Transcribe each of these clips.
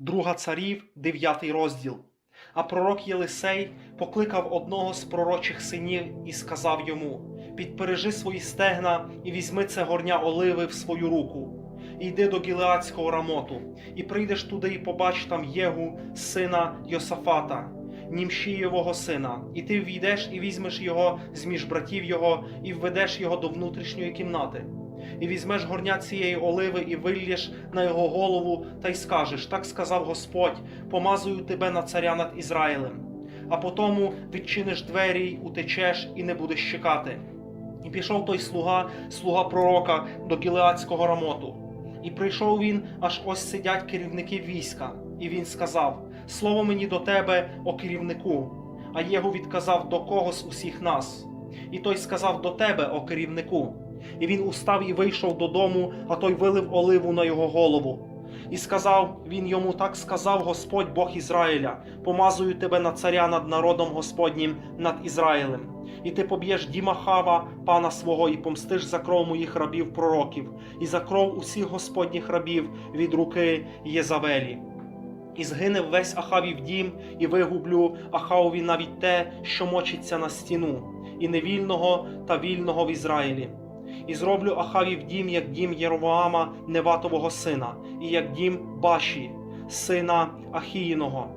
Друга царів, 9 розділ. А пророк Єлисей покликав одного з пророчих синів і сказав йому: Підпережи свої стегна і візьми це горня оливи в свою руку. І йди до Гілеадського рамоту, і прийдеш туди, і побач там Єгу, сина Йосафата, Німшієвого сина, і ти війдеш і візьмеш його з між братів його, і введеш його до внутрішньої кімнати. І візьмеш горня цієї оливи і вильєш на його голову, та й скажеш: так сказав Господь, помазую тебе на царя над Ізраїлем. А потому відчиниш двері й утечеш і не будеш чекати. І пішов той слуга, слуга пророка, до Гілеадського рамоту. І прийшов він, аж ось сидять керівники війська. І він сказав: Слово мені до тебе, о керівнику. А Єгу відказав до кого з усіх нас. І той сказав до тебе, о керівнику. І він устав і вийшов додому, а той вилив оливу на його голову. І сказав він йому: Так сказав Господь Бог Ізраїля: помазую тебе на царя над народом Господнім, над Ізраїлем. І ти поб'єш Діма Хава, пана свого, і помстиш за кров моїх рабів пророків, і за кров усіх господніх рабів від руки Єзавелі. І згине весь Ахавів дім, і вигублю Ахавові навіть те, що мочиться на стіну, і невільного та вільного в Ізраїлі. І зроблю Ахавів дім, як дім Єровоама, Неватового сина, і як дім Баші, сина Ахіїного.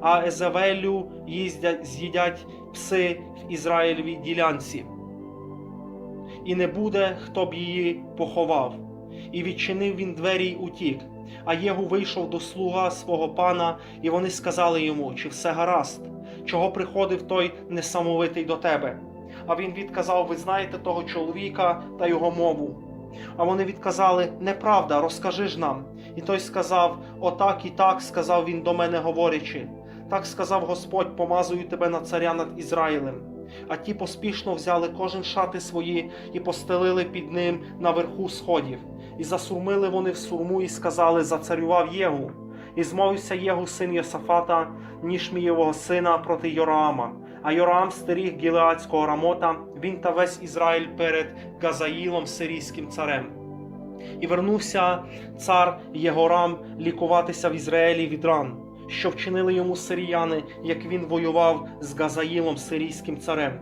А Езавелю їздять, з'їдять пси в Ізраїлевій ділянці. І не буде, хто б її поховав. І відчинив він двері й утік. А Єгу вийшов до слуга свого пана, і вони сказали йому, чи все гаразд, чого приходив той несамовитий до тебе. А він відказав: Ви знаєте того чоловіка та його мову. А вони відказали: Неправда, розкажи ж нам. І той сказав: Отак і так, сказав він до мене, говорячи. Так сказав Господь, помазую тебе на царя над Ізраїлем. А ті поспішно взяли кожен шати свої і постелили під ним наверху сходів. І засурмили вони в сурму і сказали: Зацарював Єгу. І змовився Єгу син Йосафата, Нішмієвого сина проти Йораама. А Йораам стеріг Гілеадського рамота, він та весь Ізраїль перед Газаїлом сирійським царем. І вернувся цар Єгорам лікуватися в Ізраїлі від ран, що вчинили йому сиріяни, як він воював з Газаїлом сирійським царем.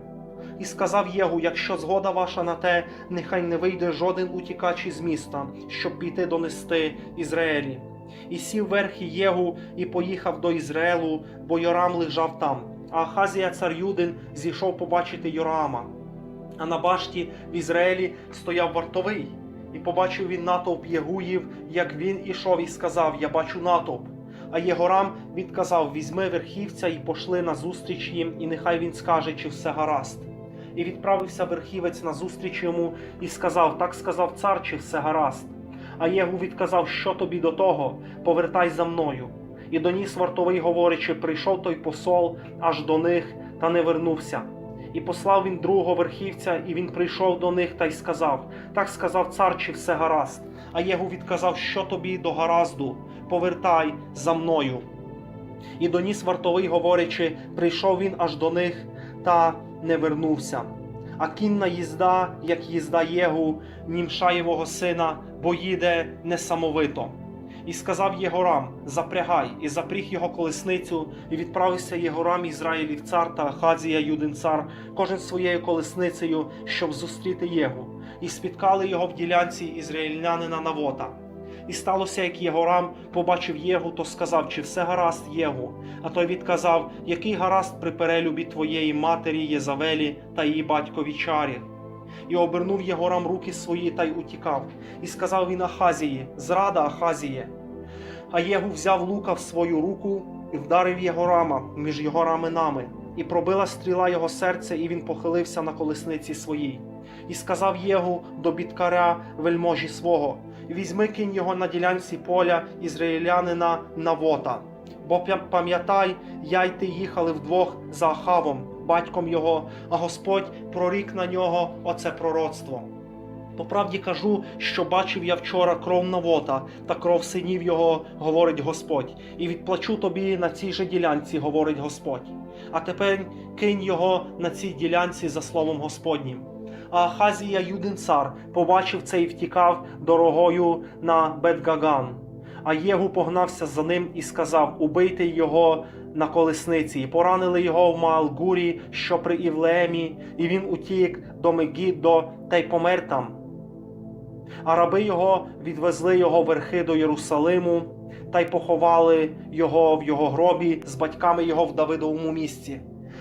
І сказав Єгу, якщо згода ваша на те, нехай не вийде жоден утікач із міста, щоб піти донести Ізраїлі. І сів верхи Єгу і поїхав до Ізраїлу, бо Йорам лежав там. Ахазія цар Юдин зійшов побачити Йораама. А на башті в Ізраїлі стояв вартовий, і побачив він натовп Єгуїв, як він ішов, і сказав: Я бачу натовп. А Єгорам відказав: Візьми верхівця і пошли назустріч їм, і нехай він скаже, чи все гаразд. І відправився верхівець назустріч йому і сказав: Так сказав цар, чи все гаразд. А Єгу відказав, що тобі до того, повертай за мною. І доніс вартовий, говорячи, прийшов той посол аж до них та не вернувся. І послав він другого верхівця, і він прийшов до них та й сказав: Так сказав цар, чи все гаразд. А Єгу відказав, що тобі до гаразду, повертай за мною. І доніс вартовий, говорячи, прийшов він аж до них та не вернувся. А кінна їзда, як їзда Єгу, Німшаєвого сина, бо їде несамовито. І сказав Єгорам: Запрягай, і запріг його колесницю, і відправився Єгорам Ізраїлів цар та Ахазія Юдин цар, кожен своєю колесницею, щоб зустріти Єгу, і спіткали його в ділянці ізраїльнянина Навота. І сталося, як Єгорам побачив Єгу, то сказав, чи все гаразд Єгу. А той відказав, який гаразд при перелюбі твоєї матері Єзавелі та її батькові чарі. І обернув Єгорам руки свої та й утікав. І сказав він Ахазії, зрада Ахазіє. А Єгу взяв лука в свою руку і вдарив Єгорама між його раменами, і пробила стріла його серця, і він похилився на колесниці своїй. І сказав Єгу до біткаря вельможі свого: Візьми кинь його на ділянці поля ізраїлянина Навота. Бо пам'ятай, я й ти їхали вдвох за Ахавом, батьком його, а Господь прорік на нього оце пророцтво. По правді кажу, що бачив я вчора кров Навота та кров синів його, говорить Господь, і відплачу тобі на цій же ділянці, говорить Господь. А тепер кинь його на цій ділянці за словом Господнім. А Ахазія Юдин цар побачив це і втікав дорогою на Бетгаган. А Єгу погнався за ним і сказав: Убийте його на колесниці, і поранили його в Маалгурі, що при Івлеемі, і він утік до Мегіддо та й помер там. А раби його відвезли його верхи до Єрусалиму та й поховали його в його гробі з батьками його в Давидовому місці.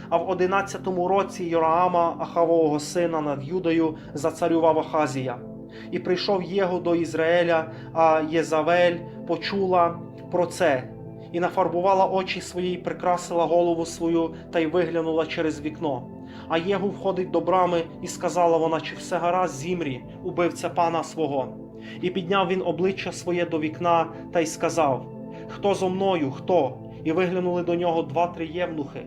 А в одинадцятому році Йораама, Ахавового сина над Юдою, зацарював Ахазія. І прийшов Єгу до Ізраїля, а Єзавель почула про це, і нафарбувала очі свої, прикрасила голову свою та й виглянула через вікно. А Єгу входить до брами, і сказала вона, чи все гаразд зімрі, убивця пана свого. І підняв він обличчя своє до вікна та й сказав: Хто зо мною, хто? І виглянули до нього два-три євнухи.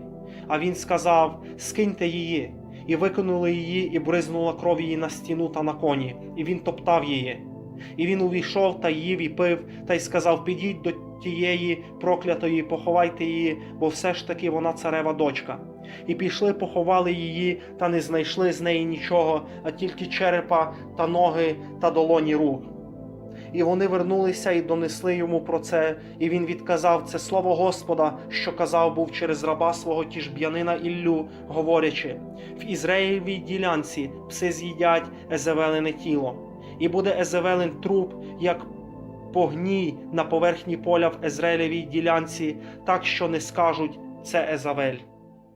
А він сказав: Скиньте її. І викинули її, і бризнула кров її на стіну та на коні, і він топтав її. І він увійшов та їв і пив, та й сказав: Підіть до тієї проклятої, поховайте її, бо все ж таки вона царева дочка. І пішли, поховали її, та не знайшли з неї нічого, а тільки черепа та ноги та долоні рук. І вони вернулися і донесли йому про це, і він відказав це слово Господа, що казав був через раба свого тіжб'янина Іллю, говорячи: в Ізраїлевій ділянці пси з'їдять Езевелине тіло, і буде Езевелин труп, як погній на поверхні поля в Езраїлевій ділянці, так що не скажуть це Езавель.